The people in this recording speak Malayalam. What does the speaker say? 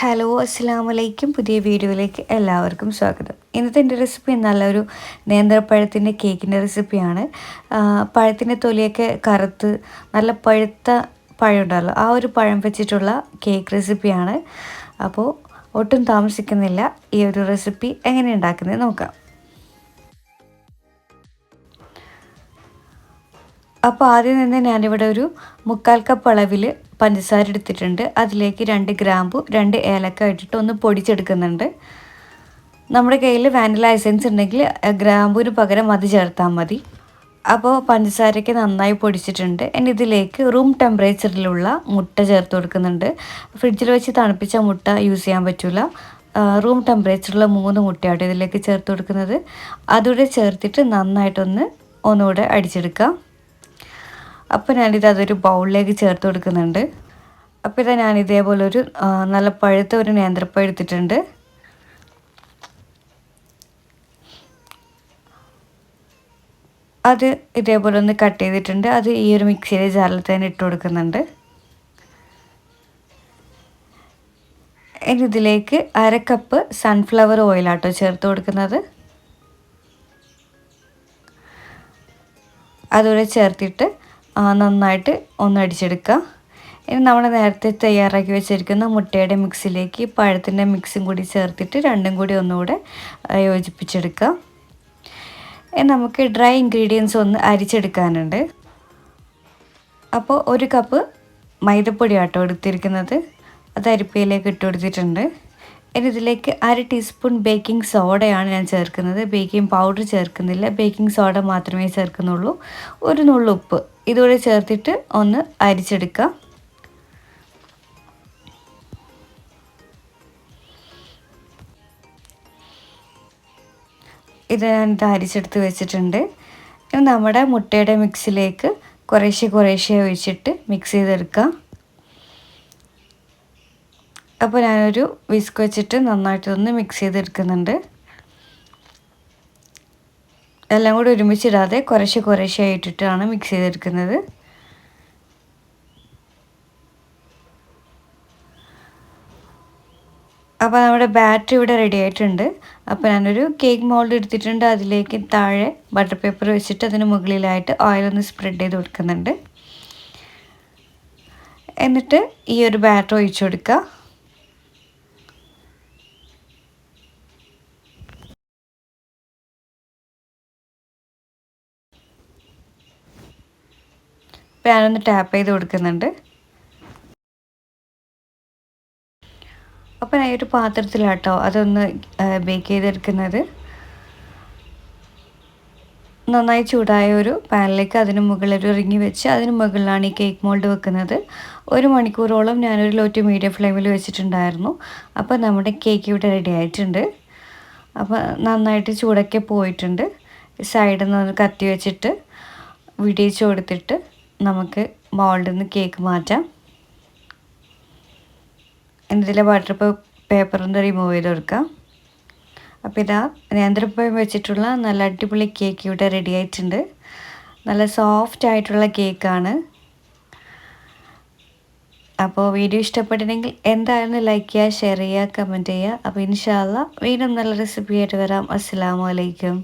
ഹലോ അസ്സാം വലൈക്കും പുതിയ വീഡിയോയിലേക്ക് എല്ലാവർക്കും സ്വാഗതം. ഇന്നത്തെ എന്റെ റെസിപ്പി നല്ലൊരു നേന്ത്രപ്പഴത്തിന്റെ കേക്കിന്റെ റെസിപ്പിയാണ് പഴത്തിന്റെ തൊലിയൊക്കെ കറുത്ത് നല്ല പഴുത്ത പഴം ഉണ്ടല്ലോ ആ ഒരു പഴം വെച്ചിട്ടുള്ള കേക്ക് റെസിപ്പിയാണ് അപ്പോൾ ഒട്ടും താമസിക്കുന്നില്ല ഈ ഒരു റെസിപ്പി എങ്ങനെ ഉണ്ടാക്കുന്നത് നോക്കാം. അപ്പോൾ ആദ്യം തന്നെ ഞാനിവിടെ ഒരു മുക്കാൽ കപ്പ് അളവിൽ പഞ്ചസാര എടുത്തിട്ടുണ്ട്. അതിലേക്ക് രണ്ട് ഗ്രാമ്പു രണ്ട് ഏലക്ക ഇട്ടിട്ട് ഒന്ന് പൊടിച്ചെടുക്കുന്നുണ്ട്. നമ്മുടെ കയ്യിൽ വാനില എസൻസ് ഉണ്ടെങ്കിൽ ഗ്രാമ്പുവിന് പകരം അത് ചേർത്താൽ മതി. അപ്പോൾ പഞ്ചസാരയ്ക്ക് നന്നായി പൊടിച്ചിട്ടുണ്ട്. ഇനി ഇതിലേക്ക് റൂം ടെമ്പറേച്ചറിലുള്ള മുട്ട ചേർത്ത് കൊടുക്കുന്നുണ്ട്. ഫ്രിഡ്ജിൽ വെച്ച് തണുപ്പിച്ച മുട്ട യൂസ് ചെയ്യാൻ പറ്റില്ല റൂം ടെമ്പറേച്ചറിലുള്ള മൂന്ന് മുട്ടയാണ് ഇതിലേക്ക് ചേർത്ത് കൊടുക്കുന്നത്. അതുകൂടെ ചേർത്തിട്ട് നന്നായിട്ടൊന്ന് ഒന്നുകൂടെ അടിച്ചെടുക്കാം. അപ്പോൾ ഞാനിത് അതൊരു ബൗളിലേക്ക് ചേർത്ത് കൊടുക്കുന്നുണ്ട്. അപ്പോൾ ഇതാ ഞാൻ ഇതേപോലെ ഒരു നല്ല പഴുത്ത ഒരു നേന്ത്രപ്പഴം എടുത്തിട്ടുണ്ട്. അത് ഇതേപോലെ ഒന്ന് കട്ട് ചെയ്തിട്ടുണ്ട്. അത് ഈ ഒരു മിക്സിയിലെ ജാറിൽ തന്നെ ഇട്ട് കൊടുക്കുന്നുണ്ട്. ഇതിലേക്ക് അര കപ്പ് സൺഫ്ലവർ ഓയിലാട്ടോ ചേർത്ത് കൊടുക്കുന്നത്. അതുകൂടെ ചേർത്തിട്ട് നന്നായിട്ട് ഒന്ന് അടിച്ചെടുക്കുക. ഇനി നമ്മൾ നേരത്തെ തയ്യാറാക്കി വെച്ചിരിക്കുന്ന മുട്ടയുടെ മിക്സിലേക്ക് പഴത്തിന്റെ മിക്സും കൂടി ചേർത്തിട്ട് രണ്ടും കൂടി ഒന്നുകൂടെ യോജിപ്പിച്ചെടുക്കുക. ഇനി നമുക്ക് ഡ്രൈ ഇൻഗ്രീഡിയൻസ് ഒന്ന് അരിച്ചെടുക്കാനുണ്ട്. അപ്പോൾ ഒരു കപ്പ് മൈദപ്പൊടി ആട്ടോ എടുത്തിരിക്കുന്നത്. അത് അരിപ്പയിലേക്ക് ഇട്ട് കൊടുത്തിട്ടുണ്ട്. ഇനി ഇതിലേക്ക് അര ടീസ്പൂൺ ബേക്കിംഗ് സോഡയാണ് ഞാൻ ചേർക്കുന്നത്. ബേക്കിംഗ് പൗഡർ ചേർക്കുന്നില്ല. ബേക്കിംഗ് സോഡ മാത്രമേ ചേർക്കുന്നുള്ളൂ. ഒരു നുള്ളു ഉപ്പ് ഇതുകൂടെ ചേർത്തിട്ട് ഒന്ന് അരിച്ചെടുക്കാം ഇത് ഞാൻ ഇത് അരിച്ചെടുത്ത് വെച്ചിട്ടുണ്ട്. നമ്മുടെ മുട്ടയുടെ മിക്സിലേക്ക് കുറേശ്ശെ കുറേശ്ശെ ഒഴിച്ചിട്ട് മിക്സ് ചെയ്തെടുക്കാം അപ്പോൾ ഞാനൊരു വിസ്ക് വെച്ചിട്ട് നന്നായിട്ടൊന്ന് മിക്സ് ചെയ്തെടുക്കുന്നുണ്ട്. എല്ലാം കൂടി ഒരുമിച്ചിടാതെ കുറേശ്ശെ കുറേശ്ശെ ആയിട്ടിട്ടാണ് മിക്സ് ചെയ്തെടുക്കുന്നത്. അപ്പോൾ നമ്മുടെ ബാറ്ററി ഇവിടെ റെഡി ആയിട്ടുണ്ട്. അപ്പോൾ ഞാനൊരു കേക്ക് മോൾഡ് എടുത്തിട്ടുണ്ട്. അതിലേക്ക് താഴെ ബട്ടർ പേപ്പർ വെച്ചിട്ട് അതിന് മുകളിലായിട്ട് ഓയിലൊന്ന് സ്പ്രെഡ് ചെയ്ത് കൊടുക്കുന്നുണ്ട്. എന്നിട്ട് ഈ ഒരു ബാറ്റർ ഒഴിച്ചു കൊടുക്കുക. ഞാനൊന്ന് ടാപ്പ് ചെയ്ത് കൊടുക്കുന്നുണ്ട്. അപ്പോൾ ഞാൻ ഒരു പാത്രത്തിലാട്ടോ അതൊന്ന് ബേക്ക് ചെയ്തെടുക്കുന്നത്. നന്നായി ചൂടായ ഒരു പാനിലേക്ക് അതിന് മുകളിൽ ഒരു ഇറങ്ങി വെച്ച് അതിന് മുകളിലാണ് ഈ കേക്ക് മോൾഡ് വെക്കുന്നത്. ഒരു മണിക്കൂറോളം ഞാനൊരു ലോ ടു മീഡിയം ഫ്ലെയിമിൽ വെച്ചിട്ടുണ്ടായിരുന്നു. അപ്പോൾ നമ്മുടെ കേക്ക് ഇവിടെ റെഡി ആയിട്ടുണ്ട്. അപ്പോൾ നന്നായിട്ട് ചൂടൊക്കെ പോയിട്ടുണ്ട്. സൈഡിൽ നിന്ന് കത്തി വെച്ചിട്ട് വിടിയിച്ച് കൊടുത്തിട്ട് നമുക്ക് മോൾഡിൽ നിന്ന് കേക്ക് മാറ്റാം. എന്നിട്ടിലെ ബട്ടർ പേപ്പർ ഒന്ന് റിമൂവ് ചെയ്ത് കൊടുക്കാം. അപ്പോൾ ഇതാ നേന്ത്രപ്പഴം വെച്ചിട്ടുള്ള നല്ല അടിപൊളി കേക്ക് ഇവിടെ റെഡി ആയിട്ടുണ്ട്. നല്ല സോഫ്റ്റ് ആയിട്ടുള്ള കേക്കാണ് അപ്പോൾ വീഡിയോ ഇഷ്ടപ്പെട്ടിട്ടുണ്ടെങ്കിൽ എന്തായാലും ലൈക്ക് ചെയ്യുക ഷെയർ ചെയ്യുക കമന്റ് ചെയ്യുക. അപ്പോൾ ഇൻഷാല്ല വീണ്ടും നല്ല റെസിപ്പി ആയിട്ട് വരാം. അസ്സാം വലൈക്കും